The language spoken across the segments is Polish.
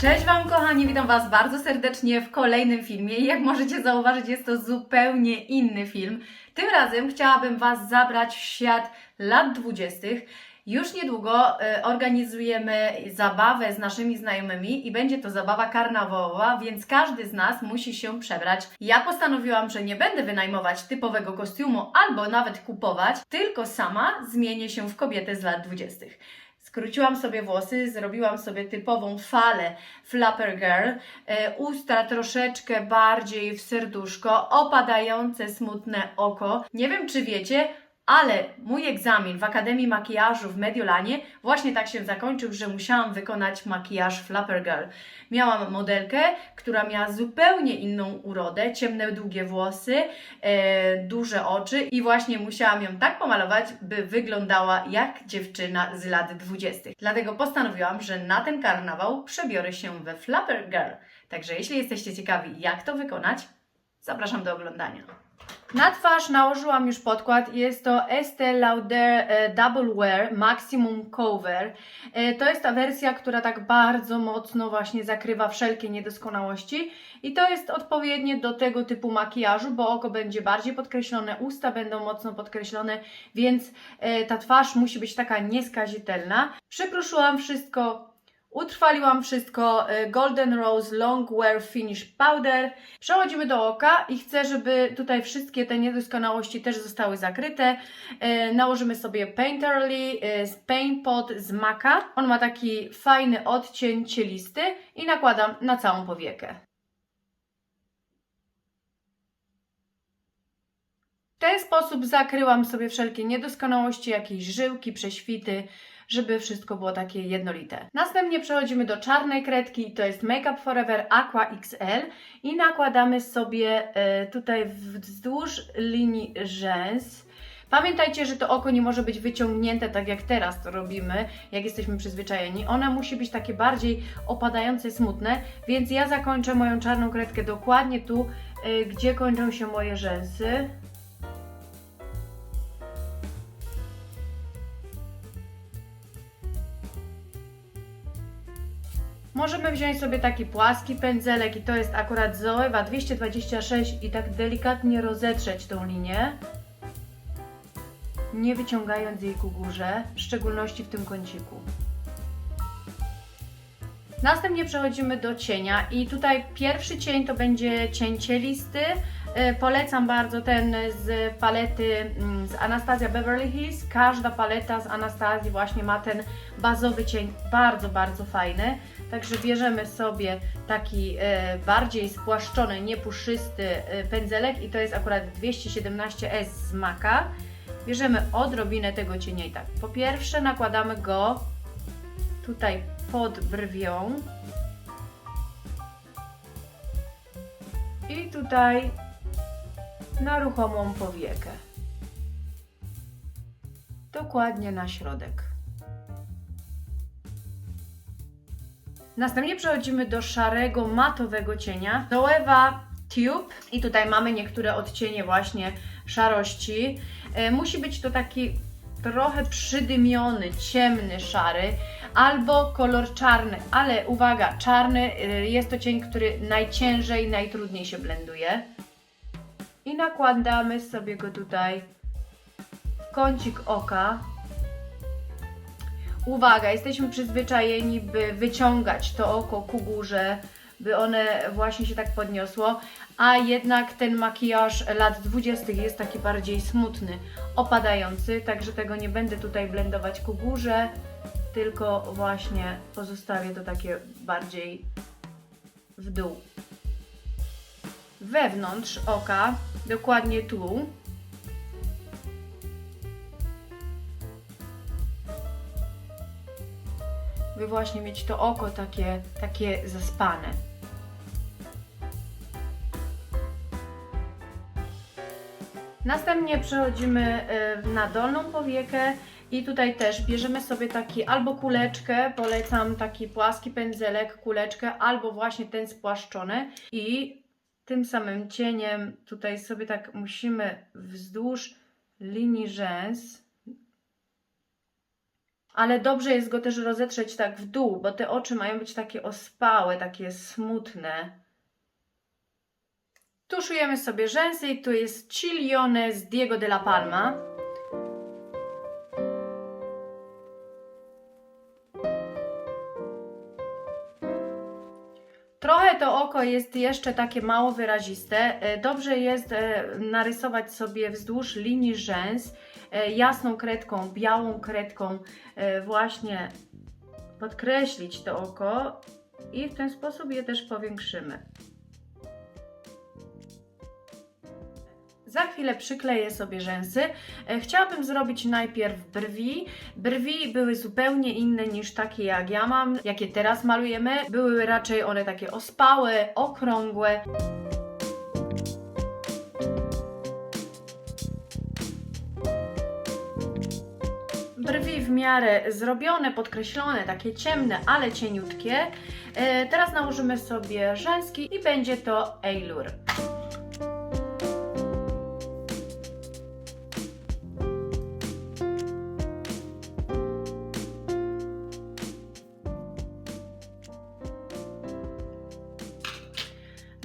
Cześć Wam kochani, witam Was bardzo serdecznie w kolejnym filmie jak możecie zauważyć jest to zupełnie inny film. Tym razem chciałabym Was zabrać w świat lat 20. Już niedługo e, organizujemy zabawę z naszymi znajomymi i będzie to zabawa karnawałowa, więc każdy z nas musi się przebrać. Ja postanowiłam, że nie będę wynajmować typowego kostiumu albo nawet kupować, tylko sama zmienię się w kobietę z lat 20. Skróciłam sobie włosy, zrobiłam sobie typową falę flapper girl, e, usta troszeczkę bardziej w serduszko, opadające smutne oko. Nie wiem czy wiecie, ale mój egzamin w Akademii Makijażu w Mediolanie właśnie tak się zakończył, że musiałam wykonać makijaż Flapper Girl. Miałam modelkę, która miała zupełnie inną urodę, ciemne, długie włosy, e, duże oczy i właśnie musiałam ją tak pomalować, by wyglądała jak dziewczyna z lat 20. Dlatego postanowiłam, że na ten karnawał przebiorę się we Flapper Girl. Także jeśli jesteście ciekawi, jak to wykonać, zapraszam do oglądania. Na twarz nałożyłam już podkład. Jest to Estée Lauder e, Double Wear Maximum Cover. E, To jest ta wersja, która tak bardzo mocno właśnie zakrywa wszelkie niedoskonałości. I to jest odpowiednie do tego typu makijażu, bo oko będzie bardziej podkreślone, usta będą mocno podkreślone, więc e, ta twarz musi być taka nieskazitelna. Przykruszyłam wszystko Utrwaliłam wszystko y, Golden Rose Long Wear Finish Powder. Przechodzimy do oka i chcę, żeby tutaj wszystkie te niedoskonałości też zostały zakryte. Y, Nałożymy sobie Painterly z Paint Pot z Maka. On ma taki fajny odcień cielisty i nakładam na całą powiekę. W ten sposób zakryłam sobie wszelkie niedoskonałości, jakieś żyłki, prześwity, żeby wszystko było takie jednolite. Następnie przechodzimy do czarnej kredki, to jest Make Up Forever Aqua XL i nakładamy sobie e, tutaj wzdłuż linii rzęs. Pamiętajcie, że to oko nie może być wyciągnięte tak jak teraz to robimy, jak jesteśmy przyzwyczajeni. Ona musi być takie bardziej opadające, smutne, więc ja zakończę moją czarną kredkę dokładnie tu, e, gdzie kończą się moje rzęsy. Możemy wziąć sobie taki płaski pędzelek i to jest akurat Zoewa 226 i tak delikatnie rozetrzeć tą linię, nie wyciągając jej ku górze, w szczególności w tym kąciku. Następnie przechodzimy do cienia i tutaj pierwszy cień to będzie cień cielisty. E, Polecam bardzo ten z palety mm, z Anastasia Beverly Hills. Każda paleta z Anastazji właśnie ma ten bazowy cień bardzo, bardzo fajny. Także bierzemy sobie taki e, bardziej spłaszczony, niepuszysty e, pędzelek i to jest akurat 217S z Maka. Bierzemy odrobinę tego cienia i tak. Po pierwsze nakładamy go tutaj pod brwią. I tutaj na ruchomą powiekę. Dokładnie na środek. Następnie przechodzimy do szarego, matowego cienia. Zoewa Tube i tutaj mamy niektóre odcienie właśnie szarości. E, musi być to taki trochę przydymiony, ciemny, szary albo kolor czarny, ale uwaga, czarny y, jest to cień, który najciężej, najtrudniej się blenduje. I nakładamy sobie go tutaj w kącik oka. Uwaga, jesteśmy przyzwyczajeni, by wyciągać to oko ku górze, by one właśnie się tak podniosło, a jednak ten makijaż lat 20. jest taki bardziej smutny, opadający, także tego nie będę tutaj blendować ku górze, tylko właśnie pozostawię to takie bardziej w dół. Wewnątrz oka, dokładnie tu, by właśnie mieć to oko takie, takie zaspane. Następnie przechodzimy y, na dolną powiekę i tutaj też bierzemy sobie taki albo kuleczkę, polecam taki płaski pędzelek, kuleczkę, albo właśnie ten spłaszczony i tym samym cieniem tutaj sobie tak musimy wzdłuż linii rzęs Ale dobrze jest go też rozetrzeć tak w dół, bo te oczy mają być takie ospałe, takie smutne. Tuszujemy sobie rzęsy i tu jest Chilione z Diego de la Palma. Oko jest jeszcze takie mało wyraziste. E, Dobrze jest e, narysować sobie wzdłuż linii rzęs e, jasną kredką, białą kredką, właśnie podkreślić to oko i w ten sposób je też powiększymy. Za chwilę przykleję sobie rzęsy. E, Chciałabym zrobić najpierw brwi. Brwi były zupełnie inne niż takie jak ja mam, jakie teraz malujemy. Były raczej one takie ospałe, okrągłe. Brwi w miarę zrobione, podkreślone, takie ciemne, ale cieniutkie. E, Teraz nałożymy sobie rzęski i będzie to Eylur.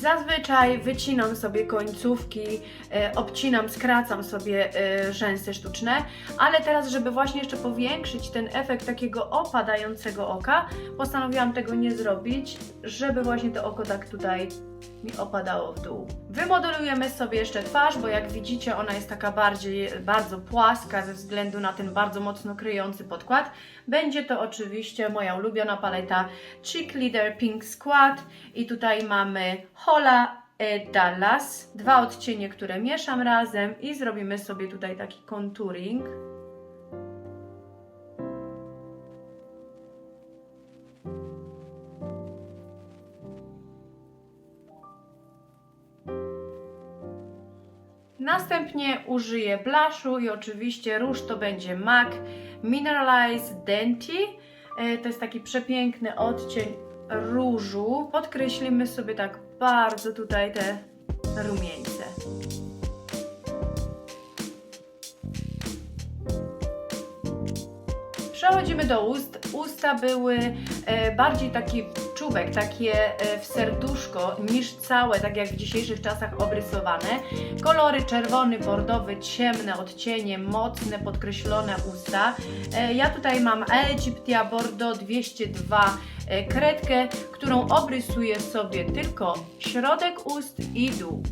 Zazwyczaj wycinam sobie końcówki, e, obcinam, skracam sobie e, rzęsy sztuczne, ale teraz, żeby właśnie jeszcze powiększyć ten efekt takiego opadającego oka, postanowiłam tego nie zrobić, żeby właśnie to oko tak tutaj mi opadało w dół. Wymodelujemy sobie jeszcze twarz, bo jak widzicie ona jest taka bardziej, bardzo płaska ze względu na ten bardzo mocno kryjący podkład. Będzie to oczywiście moja ulubiona paleta Cheek Leader Pink Squad i tutaj mamy Hola e Dallas, dwa odcienie, które mieszam razem i zrobimy sobie tutaj taki contouring. Następnie użyję blushu i oczywiście róż to będzie MAC Mineralize Denti. E, To jest taki przepiękny odcień różu. Podkreślimy sobie tak bardzo tutaj te rumieńce. Przechodzimy do ust. Usta były e, bardziej taki czubek, takie e, w serduszko niż całe, tak jak w dzisiejszych czasach obrysowane. Kolory czerwony, bordowy, ciemne odcienie, mocne, podkreślone usta. E, ja tutaj mam Egyptia Bordeaux 202 e, kredkę, którą obrysuję sobie tylko środek ust i dół.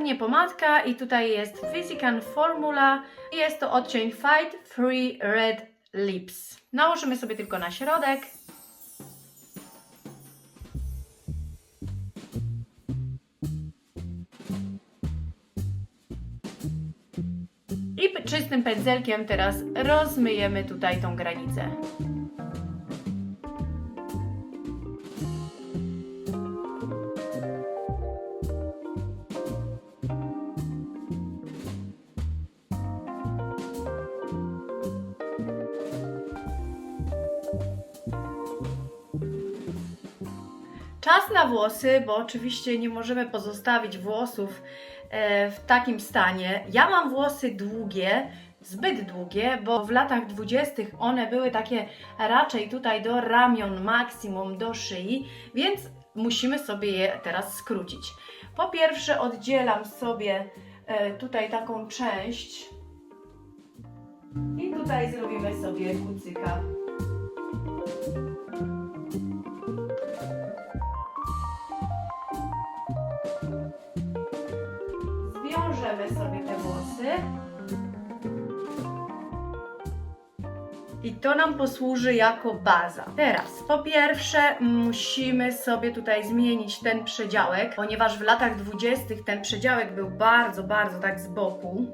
Następnie pomadka i tutaj jest Physican Formula i jest to odcień Fight Free Red Lips. Nałożymy sobie tylko na środek. I czystym pędzelkiem teraz rozmyjemy tutaj tą granicę. Czas na włosy, bo oczywiście nie możemy pozostawić włosów e, w takim stanie. Ja mam włosy długie, zbyt długie, bo w latach dwudziestych one były takie raczej tutaj do ramion, maksimum do szyi, więc musimy sobie je teraz skrócić. Po pierwsze oddzielam sobie e, tutaj taką część i tutaj zrobimy sobie kucyka. Zwiążemy sobie te włosy. I to nam posłuży jako baza. Teraz, po pierwsze, musimy sobie tutaj zmienić ten przedziałek, ponieważ w latach dwudziestych ten przedziałek był bardzo, bardzo tak z boku.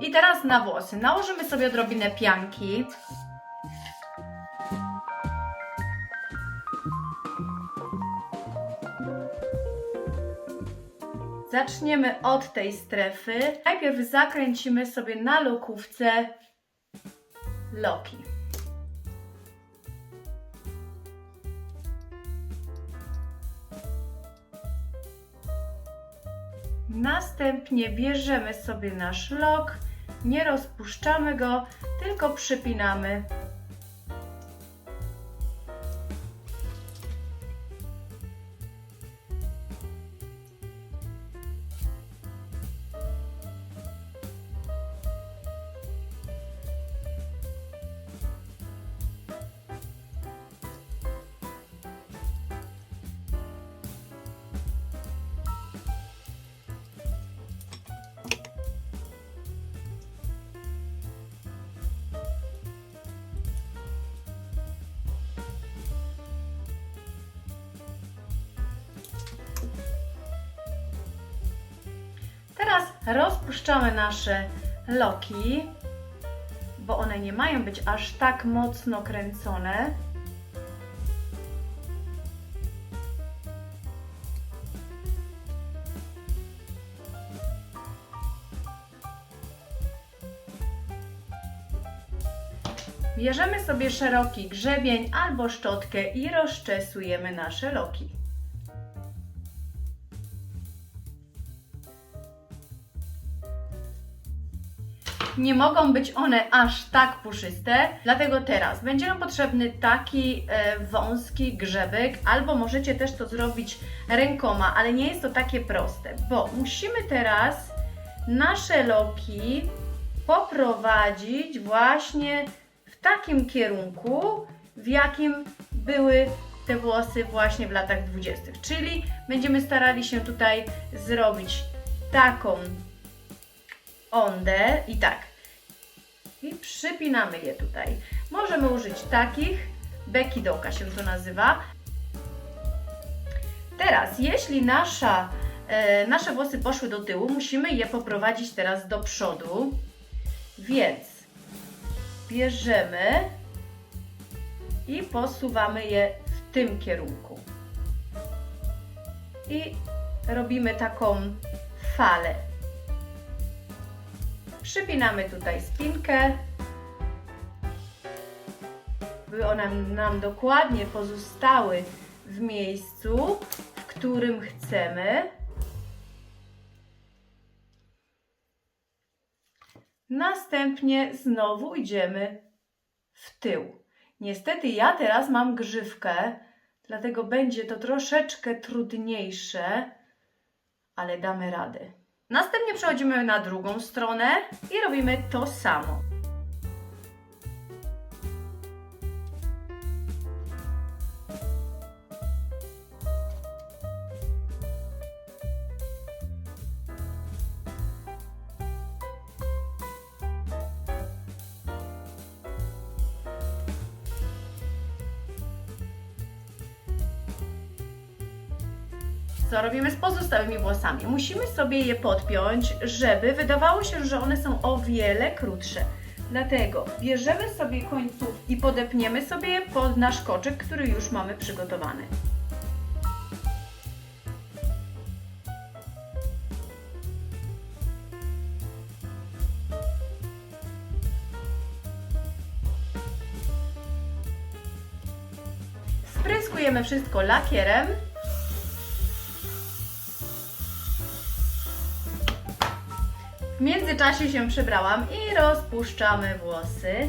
I teraz na włosy. Nałożymy sobie odrobinę pianki. Zaczniemy od tej strefy. Najpierw zakręcimy sobie na lokówce Loki. Następnie bierzemy sobie nasz lok, nie rozpuszczamy go, tylko przypinamy. Rozpuszczamy nasze loki, bo one nie mają być aż tak mocno kręcone. Bierzemy sobie szeroki grzebień albo szczotkę i rozczesujemy nasze loki. Nie mogą być one aż tak puszyste, dlatego teraz będzie nam potrzebny taki e, wąski grzebek, albo możecie też to zrobić rękoma, ale nie jest to takie proste, bo musimy teraz nasze loki poprowadzić właśnie w takim kierunku, w jakim były te włosy właśnie w latach 20. Czyli będziemy starali się tutaj zrobić taką ondę i tak. I przypinamy je tutaj. Możemy użyć takich, bekidołka się to nazywa. Teraz, jeśli nasza, e, nasze włosy poszły do tyłu, musimy je poprowadzić teraz do przodu. Więc bierzemy i posuwamy je w tym kierunku. I robimy taką falę. Przypinamy tutaj spinkę, by one nam dokładnie pozostały w miejscu, w którym chcemy. Następnie znowu idziemy w tył. Niestety ja teraz mam grzywkę, dlatego będzie to troszeczkę trudniejsze, ale damy radę. Następnie przechodzimy na drugą stronę i robimy to samo. Co robimy z pozostałymi włosami? Musimy sobie je podpiąć, żeby wydawało się, że one są o wiele krótsze. Dlatego bierzemy sobie końcówki i podepniemy sobie je pod nasz koczek, który już mamy przygotowany. Spryskujemy wszystko lakierem. W międzyczasie się przebrałam i rozpuszczamy włosy.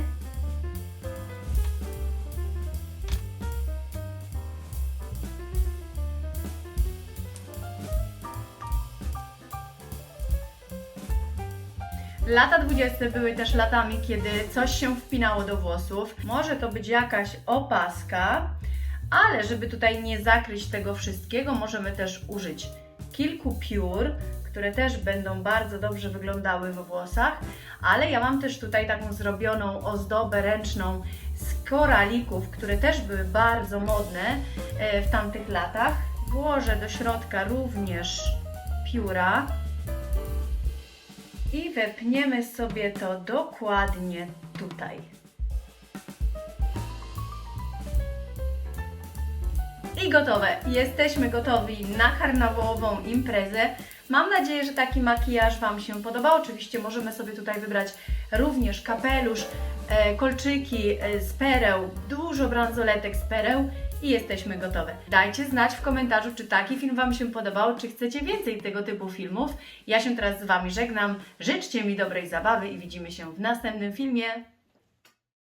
Lata 20 były też latami, kiedy coś się wpinało do włosów. Może to być jakaś opaska, ale żeby tutaj nie zakryć tego wszystkiego, możemy też użyć kilku piór, które też będą bardzo dobrze wyglądały we włosach, ale ja mam też tutaj taką zrobioną ozdobę ręczną z koralików, które też były bardzo modne e, w tamtych latach. Włożę do środka również pióra i wepniemy sobie to dokładnie tutaj. I gotowe. Jesteśmy gotowi na karnawałową imprezę. Mam nadzieję, że taki makijaż Wam się podoba. Oczywiście możemy sobie tutaj wybrać również kapelusz e, kolczyki e, z pereł, dużo bransoletek z pereł i jesteśmy gotowe. Dajcie znać w komentarzu, czy taki film Wam się podobał, czy chcecie więcej tego typu filmów. Ja się teraz z Wami żegnam. Życzcie mi dobrej zabawy i widzimy się w następnym filmie.